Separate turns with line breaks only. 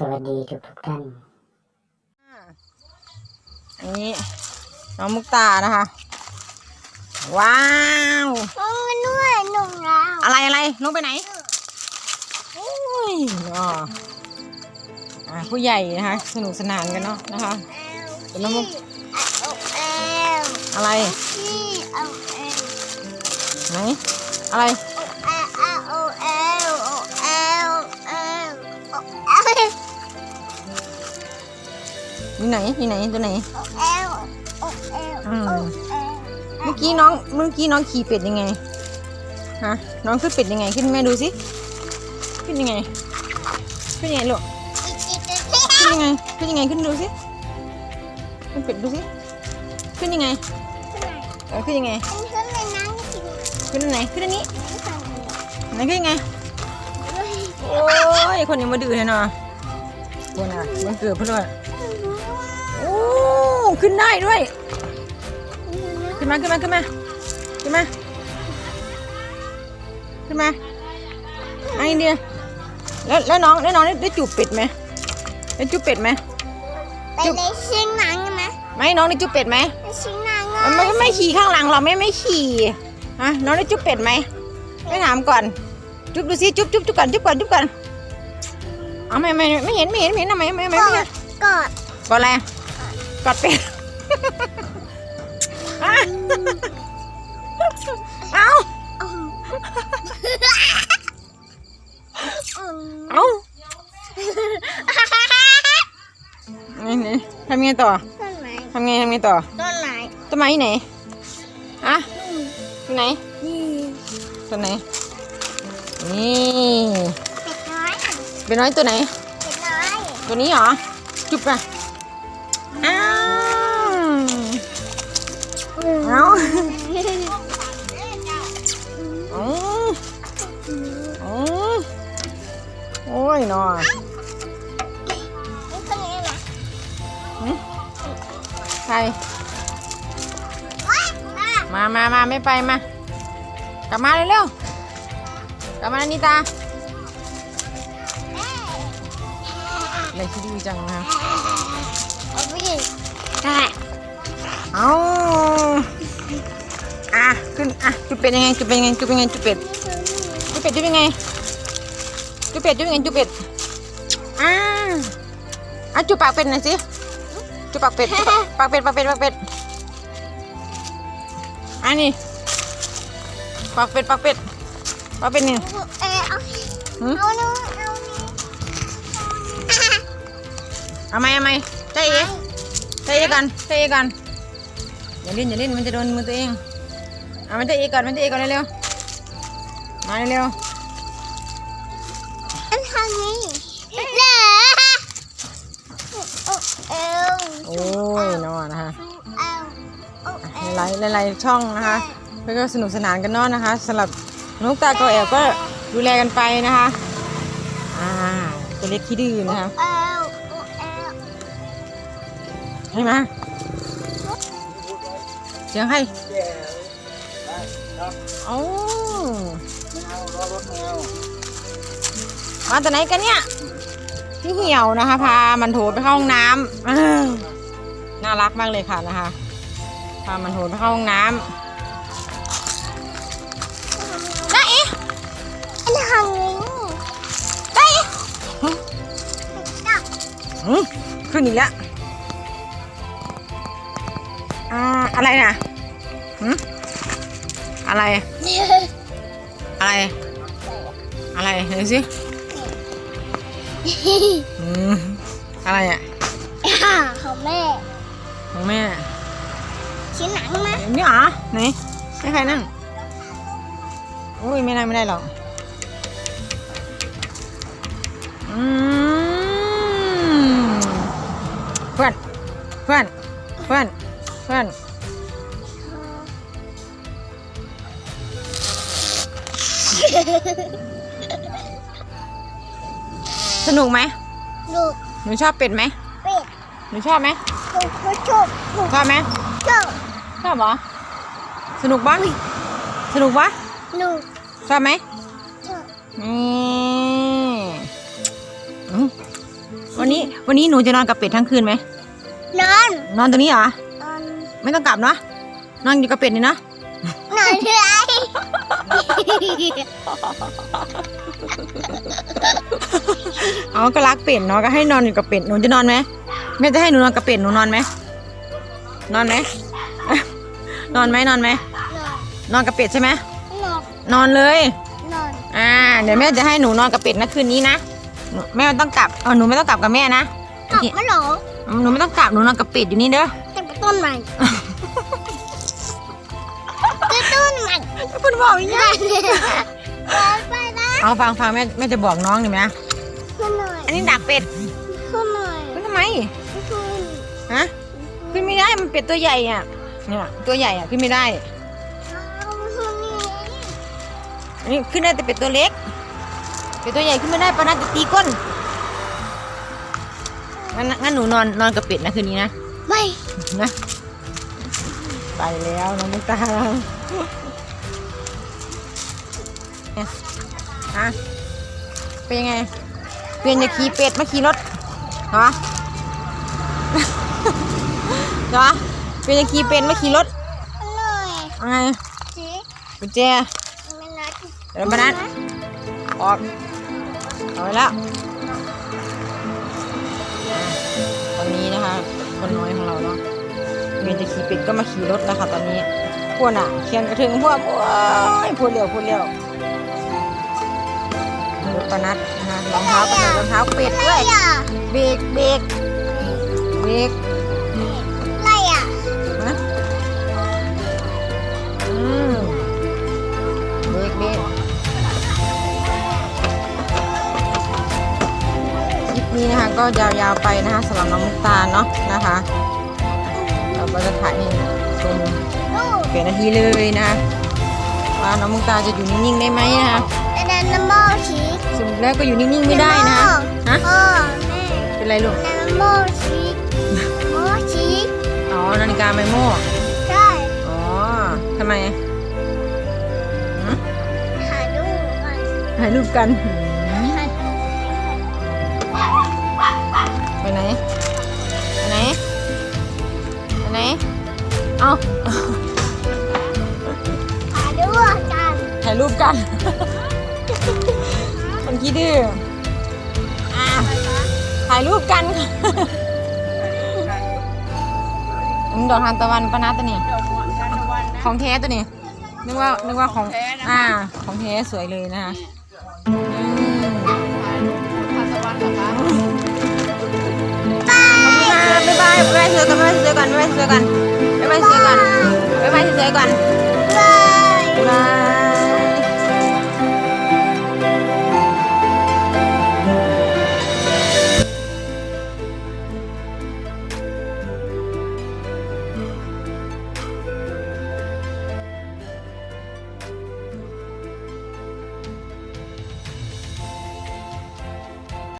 สวัสดีทุกทุกๆท่าน
อันนี้น้องมุกตานะคะ ว้าว
โอ้ยนุ่ยหนุ่มแล้ว
อะไรอะไรลงไปไหนโอ้ยอ๋ออ่าผู้ใหญ่นะคะ สนุกสนานกันเนาะนะคะ เป็นน้ำมุก
เอาเอล
อะไร
พี่เอาเอล
ไหนอะไร
อ
ยู่ไหนอยู่ไหนตัวไหน
เอาเอลเอาเอล
อืม
เอาเอล
เมื่อกี้น้องเมื่อกี้น้องขี่เป็ดยังไงฮะน้องขึ้นเป็ดยังไงขึ้นแม่ดูสิขึ้นยังไงขึ้นยังไงลูกขึ้นยังไงขึ้นยังไงขึ้นดูสิขึ้นเป็ดดูสิขึ้นยังไงเออขึ้นยังไงขึ้นอันไหนขึ้นอันนี้ไหนขึ้นยังไงโอ้ยคนนี้มาดื้อแน่นอนคนอะมันเกิดเพื่อนด้วยโอ้ ขึ้นได้ด้วย ขึ้นมาขึ้นมาขึ้นมาขึ้นมาขึ้นมาไอเดียแล้วแล้วน้องแล้วน้องได้ได้จูบเป็ดไหมได้จูบเป็ดไหม
ไปเลยชิงหนังไหม
ไม่น้องได้จูบเป็ดไหม
ไปชิงหนัง
มันไม่ไม่ขี่ข้างหลังเราไม่ไม่ขี่ฮะน้องได้จูบเป็ดไหมไม่ถามก่อนจุ๊บดูสิจุ๊บจุ๊บจุ๊บก่อนจุ๊บก่อนจุ๊บก่อนเอาไม่ไม่ไม่เห็นไม่เห็นไม่เห็นทำไมไม่ไม่
ก
ไม่
อ
เห็
ด
น
กอด
กอดอะไร กอดเป็ดอะเอา
อืมอืม
เอานี่นี่ทำไงต่อ
ต้นไหน
ทำไงทำไงต่อ
ต้นไหน
ต้นไม้ที่ไหนอะที่ไหน
นี่
ต้นไหน นี่
เป็ดน้อย
เป็นน้อยตัวไหน
เป็ดน้อย
ตัวนี้เหรอ จุบไป ไม่ไปมากลับมาเร็วๆกลับมานิตาอะไรที่ดีจังนะ
เอาไปดิ
เอาอะขึ้นอะจุดเป็ดยังไงจุดเป็ดยังไงจุดเป็ดยังไงจุดเป็ดจุดเป็ดจุดยังไงจุดเป็ดจุดยังไงจุดเป็ดอ่าอะจุดปากเป็ดหน่อยสิจุดปากเป็ดปากเป็ดปากเป็ดปากเป็ด อันนี้ปากเป็ดปากเป็ดปากเป็ดนี่
เออเอา
หืม
เอานู่นเอานี่
เอาไหมเอาไหมใจเอ๋ใจเอ๋กันใจเอ๋กันอย่าเล่นอย่าเล่นมันจะโดนมือตัวเองเอามันใจเอ๋ก่อนมันใจเอ๋ก่อนเร็วๆมาเร็ว
อันทางนี้เหรอเอาเอล
ๆโอ้ยนอนนะคะ หลายหลายช่องนะคะเพื่อก็สนุกสนานกันเนอนนะคะสำหรับนกตาเกแอบก็ดูแลกันไปนะคะอ่าตัวเล็กขี้ดื้อนะคะ
เอลเอล
ให้มาเสียงให้โอ้มาแต่ไหนกันเนี่ยพี่เหี่ยวนะคะ พามันโถไปเข้าห้องน้ำน่ารักมากเลยค่ะนะคะ พามันโถไปเข้าห้องน้ำได้อี
อันทางนี้
ได้อีหืมขึ้นอีกแล้วอ่าอะไรน่ะหืมอะไร อะไร อะไรเห็นสิอืมอะไรอะ
ของแม่
ของแม่
ชิ้นหนังมา
นี่เหรอไหนให้ใครนั่งโอ้ยไม่ได้ไม่ได้หรอกอืมเพื่อนเพื่อนเพื่อนเพื่อนสนุกไหม
ลูก
หนูชอบเป็ดไหม
เป็ด
หนูชอบไหม
ลูกลูกชุบลูก
ชอบไหม
ชุบ
ชอบเหรอ สนุกปะสนุกปะ
ลูก
ชอบไหม
ชุบ
นี่อืมวันนี้หนูจะนอนกับเป็ดทั้งคืนไหม
นอน
นอนตรงนี้เหรอ
นอน
ไม่ต้องกลับเนาะนอนอยู่กับเป็ดนี่นะ
นอนที่ไร
เอาก็รักเป็ดเนาะก็ให้นอนอยู่กับเป็ดหนูจะนอนไหมแม่จะให้หนูนอนกับเป็ดหนูนอนไหมนอนไหม นอนไหมนอนไหมนอนกับเป็ดใช่ไหม
นอน
นอนเลย
นอน
อ่า เดี๋ยวแม่จะให้หนูนอนกับเป็ดนะคืนนี้นะหนูแม่ไม่ต้องกลับเออหนูไม่ต้องกลับกับแม่นะ
กลับมาเหรอ
หนูไม่ต้องกลับหนูนอนกับเป็ดอยู่นี่เด้อ
จะไปต้นใหม่จะต้นใหม่
คุณบอกอย่างนี้
ไปนะ
เอาฟังฟังแม่แม่จะบอกน้องหน่อยไหม
ขึ้นหน่อย
อันนี้ดักเป็ด
ขึ้นหน่อย
ขึ้นทำไม
ขึ้น
ฮะขึ้นไม่ได้มันเป็ดตัวใหญ่อะ เนี่ยตัวใหญ่อะขึ้นไม่ได้
เอาขึ้นนี่
อันนี้ขึ้นได้แต่เป็ดตัวเล็ก เป็ดตัวใหญ่ขึ้นไม่ได้ปะนัดจะตีก้นงั้นงั้นหนูนอนนอนกับเป็ดนะคืนนี้นะ
ไม่
นะไปแล้วน้องมุกตาเนี่ยฮะเป็นยังไง เปลี่ยนจากขี่เป็ดมาขี่รถเหรอเหรอ เปลี่ยนจากขี่เป็ดมาขี่รถ
หน่อย
เอาไง
สิ
กุญแจ
ไม่นัด
เดี๋ยวมานัดออกเอาไว้แล้วอะตอนนี้นะคะ คนน้อยของเราเนาะเมียจะขี่เป็ดก็มาขี่รถแล้วค่ะตอนนี้พวกน่ะเคียงกระถึงพวกโอ้ยพูดเร็วพูดเร็วรถปะนัดนะคะรองเท้าก็เป็นรองเท้าเป็ด
อะไร
ด้วย
อะ
เบรกเบรกเบรก มเบรกเบรกคลิปนี้นะคะก็ยาวๆไปนะคะสำหรับน้องมุกตาเนาะนะคะ เราก็จะถ่ายให้ชม
ลูก
เปลี่ยนนาทีเลยนะคะว่าน้องมุกตาจะอยู่นิ่งๆได้ไหมนะคะ
แต่ดันน้ำโมชี
สรุปแล้วก็อยู่นิ่งๆไม่ได้นะคะฮะ
พ่อแม่
เป็นไรลูก
แต่น้ำโมชีโมชี
อ๋อนาฬิกาไมโม่
ใช่
อ๋อ ทำไมหืม
ถ่ายรูปก่อน
ถ่ายรูปกันหืม
ถ่าย
ไปไหนไปไหนไปไหนเอา
ถ่ายรูปกัน
ถ่ายรูปกันคนขี้ดื้ออะถ่ายรูปกันค่ะ อันนี้ดอกทานตะวันปะนะตัวนี้ของแท้ตัวนี้ นึกว่า นึกว่าของ อ่า ของแท้สวยเลยนะคะอืมบ๊ายบายบ๊ายบายเสือกันบ๊ายบายเสือกันบ๊ายบายเสือกันบ๊ายบายเสือกันบ๊ายบายเสือกัน